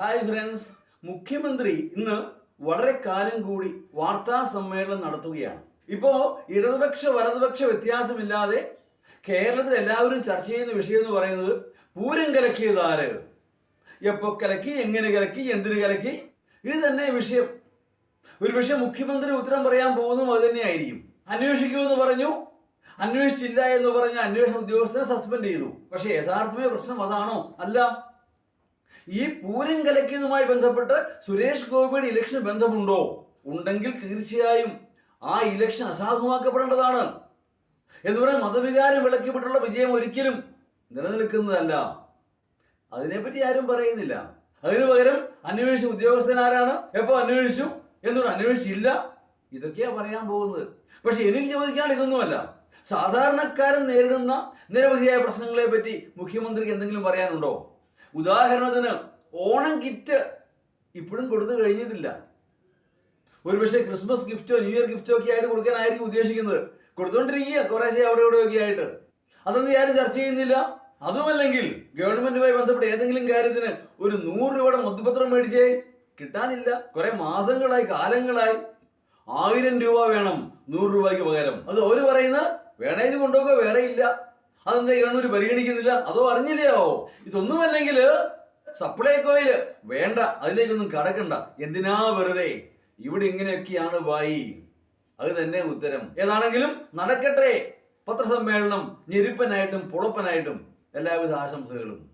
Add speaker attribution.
Speaker 1: Hi friends. മുഖ്യമന്ത്രി ഇന്ന് വളരെ കാലം കൂടി വാർത്താ സമ്മേളനം നടത്തുകയാണ്. ഇപ്പോ ഇടതുപക്ഷ വലതുപക്ഷ വ്യത്യാസമില്ലാതെ കേരളത്തിൽ എല്ലാവരും ചർച്ച ചെയ്യുന്ന വിഷയം എന്ന് പറയുന്നത് പൂരം കലക്കിയത് ആര് എപ്പോ കലക്കി എങ്ങനെ കലക്കി എന്തിനു കലക്കി? ഇത് തന്നെ വിഷയം. ഒരു പക്ഷേ മുഖ്യമന്ത്രി ഉത്തരം പറയാൻ പോകുന്നതും അത് തന്നെയായിരിക്കും. അന്വേഷിക്കുമെന്ന് പറഞ്ഞു. അന്വേഷിച്ചില്ല എന്ന് പറഞ്ഞ അന്വേഷണ ഉദ്യോഗസ്ഥനെ സസ്പെൻഡ് ചെയ്തു. പക്ഷേ യഥാർത്ഥമായ പ്രശ്നം അതാണോ? അല്ല. ഈ പൂരം കലക്കിയതുമായി ബന്ധപ്പെട്ട് സുരേഷ് ഗോപിയുടെ ഇലക്ഷൻ ബന്ധമുണ്ടോ? ഉണ്ടെങ്കിൽ തീർച്ചയായും ആ ഇലക്ഷൻ അസാധുവാക്കപ്പെടേണ്ടതാണ്. എന്ന് പറയാൻ മതവികാരം വിളക്കിപ്പെട്ടുള്ള വിജയം ഒരിക്കലും നിലനിൽക്കുന്നതല്ല. അതിനെപ്പറ്റി ആരും പറയുന്നില്ല. അതിനു പകരം അന്വേഷിച്ച ഉദ്യോഗസ്ഥൻ ആരാണ്? എപ്പോ അന്വേഷിച്ചു? എന്തുകൊണ്ട് അന്വേഷിച്ചില്ല? ഇതൊക്കെയാ പറയാൻ പോകുന്നത്. പക്ഷെ എനിക്ക് ചോദിക്കാൻ ഇതൊന്നുമല്ല. സാധാരണക്കാരൻ നേരിടുന്ന നിരവധിയായ പ്രശ്നങ്ങളെ പറ്റി മുഖ്യമന്ത്രിക്ക് എന്തെങ്കിലും പറയാനുണ്ടോ? ഉദാഹരണത്തിന് ഓണം കിറ്റ് ഇപ്പോഴും കൊടുത്തു കഴിഞ്ഞിട്ടില്ല. ഒരുപക്ഷെ ക്രിസ്മസ് ഗിഫ്റ്റോ ന്യൂ ഇയർ ഗിഫ്റ്റോ ഒക്കെ ആയിട്ട് കൊടുക്കാനായിരിക്കും ഉദ്ദേശിക്കുന്നത്. കൊടുത്തോണ്ടിരിക്കുക കുറേശ്ശെ അവിടെ ഇവിടെ ഒക്കെ ആയിട്ട്. അതൊന്നും ആരും ചർച്ച ചെയ്യുന്നില്ല. അതുമല്ലെങ്കിൽ ഗവൺമെന്റുമായി ബന്ധപ്പെട്ട ഏതെങ്കിലും കാര്യത്തിന് ഒരു നൂറ് രൂപയുടെ മൊത്തപത്രം മേടിച്ചേ. കിട്ടാനില്ല. കുറെ മാസങ്ങളായി കാലങ്ങളായി. ആയിരം രൂപ വേണം നൂറ് രൂപയ്ക്ക് പകരം. അത് ഒരു പറയുന്ന വേണേ ഇത് കൊണ്ടുപോകുക വേറെ ഇല്ല. അതെന്താ ഗവൺമെന്റ് പരിഗണിക്കുന്നില്ല? അതോ അറിഞ്ഞില്ലയോ? ഇതൊന്നുമല്ലെങ്കിൽ സപ്ലൈകോയിൽ വേണ്ട. അതിലേക്കൊന്നും കടക്കണ്ട. എന്തിനാ വെറുതെ? ഇവിടെ ഇങ്ങനെയൊക്കെയാണ് വായി. അത് തന്നെ ഉത്തരം. ഏതാണെങ്കിലും നടക്കട്ടെ. പത്രസമ്മേളനം ഞെരുപ്പനായിട്ടും പുളപ്പനായിട്ടും എല്ലാവിധ ആശംസകളും.